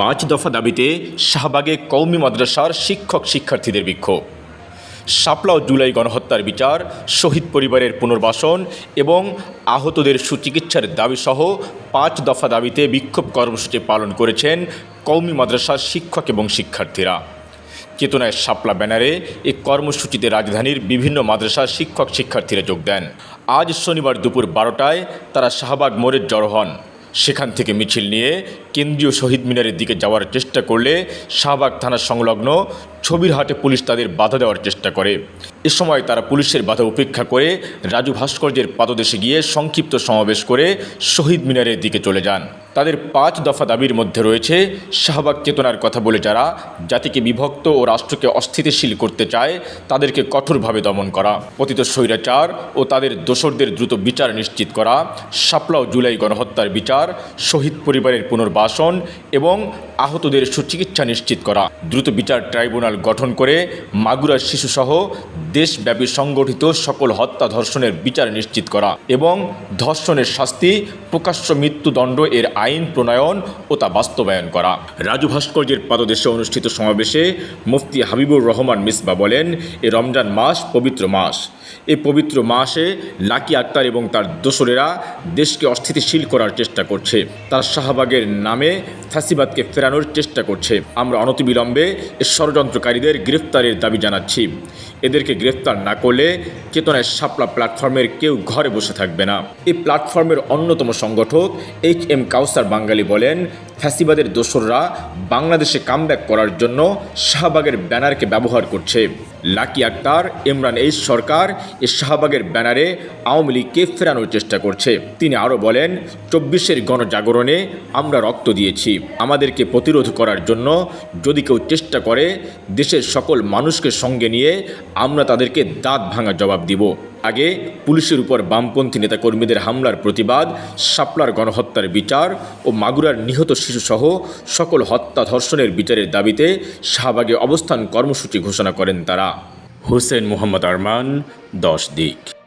পাঁচ দফা দাবিতে শাহবাগে কৌমি মাদ্রাসার শিক্ষক শিক্ষার্থীদের বিক্ষোভ। শাপলা ও জুলাই গণহত্যার বিচার, শহীদ পরিবারের পুনর্বাসন এবং আহতদের সুচিকিৎসার দাবিসহ পাঁচ দফা দাবিতে বিক্ষোভ কর্মসূচি পালন করেছেন কৌমি মাদ্রাসার শিক্ষক এবং শিক্ষার্থীরা। চেতনায় শাপলা ব্যানারে এই কর্মসূচিতে রাজধানীর বিভিন্ন মাদ্রাসার শিক্ষক শিক্ষার্থীরা যোগ দেন। আজ শনিবার দুপুর বারোটায় তারা শাহবাগ মোড়ে জড়ো হন। সেখান থেকে মিছিল নিয়ে কেন্দ্রীয় শহীদ মিনারের দিকে যাওয়ার চেষ্টা করলে শাহবাগ থানা সংলগ্ন ছবির হাটে পুলিশ তাদের বাধা দেওয়ার চেষ্টা করে। এ সময় তারা পুলিশের বাধা উপেক্ষা করে রাজু ভাস্কর্যের পাদদেশে গিয়ে সংক্ষিপ্ত সমাবেশ করে শহীদ মিনারের দিকে চলে যান। তাদের পাঁচ দফা দাবির মধ্যে রয়েছে শাহবাগ, চেতনার কথা বলে যারা জাতিকে বিভক্ত ও রাষ্ট্রকে অস্থিতিশীল করতে চায়, তাদেরকে কঠোরভাবে দমন করা। পতিত স্বৈরাচার ও তাদের দোসরদের দ্রুত বিচার নিশ্চিত করা সাপলাও জুলাই গণহত্যার বিচার, শহীদ পরিবারের পুনর্বাসন এবং আহতদের সুচিকিৎসা নিশ্চিত করা। দ্রুত বিচার ট্রাইব্যুনাল গঠন করে মাগুরার শিশুসহ দেশব্যাপী সংগঠিত সকল হত্যা ধর্ষণের বিচার নিশ্চিত করা এবং ধর্ষণের শাস্তি, প্রকাশ্য মৃত্যুদণ্ড এর আইন প্রণয়ন ও তা বাস্তবায়ন করা। রাজু ভাস্কর্যের পাদদেশে অনুষ্ঠিত সমাবেশে মুফতি হাবিবুর রহমান মিসবা বলেন, এ রমজান মাস পবিত্র মাস। এ পবিত্র মাসে লাকি আক্তার এবং তার দোসরেরা দেশকে অস্থিতিশীল করার চেষ্টা করছে। তার শাহবাগের নামে ফ্যাসিবাদকে ফেরানোর চেষ্টা করছে। আমরা অনতিবিলম্বে এ ষড়যন্ত্রকারীদের গ্রেফতারের দাবি জানাচ্ছি। এদেরকে গ্রেফতার না করলে চেতনায় সাপলা প্ল্যাটফর্মের কেউ ঘরে বসে থাকবে না। এই প্ল্যাটফর্মের অন্যতম সংগঠক এইচ এম কাউসার বাঙ্গালি বলেন ফ্যাসিবাদের দোসররা বাংলাদেশে কামব্যাক করার জন্য শাহবাগের ব্যানারকে ব্যবহার করছে। লাকি আক্তার, ইমরান এইচ সরকার এ শাহবাগের ব্যানারে আওয়ামী লীগকে ফেরানোর চেষ্টা করছে। তিনি আরও বলেন, চব্বিশের গণজাগরণে আমরা রক্ত দিয়েছি। আমাদেরকে প্রতিরোধ করার জন্য যদি কেউ চেষ্টা করে, দেশের সকল মানুষকে সঙ্গে নিয়ে আমরা তাদেরকে দাঁত ভাঙা জবাব দিব। আগে পুলিশের উপর বামপন্থী নেতাকর্মীদের হামলার প্রতিবাদ, শাপলার গণহত্যার বিচার ও মাগুরার নিহত শিশুসহ সকল হত্যা ধর্ষণের বিচারের দাবিতে শাহবাগে অবস্থান কর্মসূচি ঘোষণা করেন তারা। হোসেন মোহাম্মদ আরমান, দশ দিক।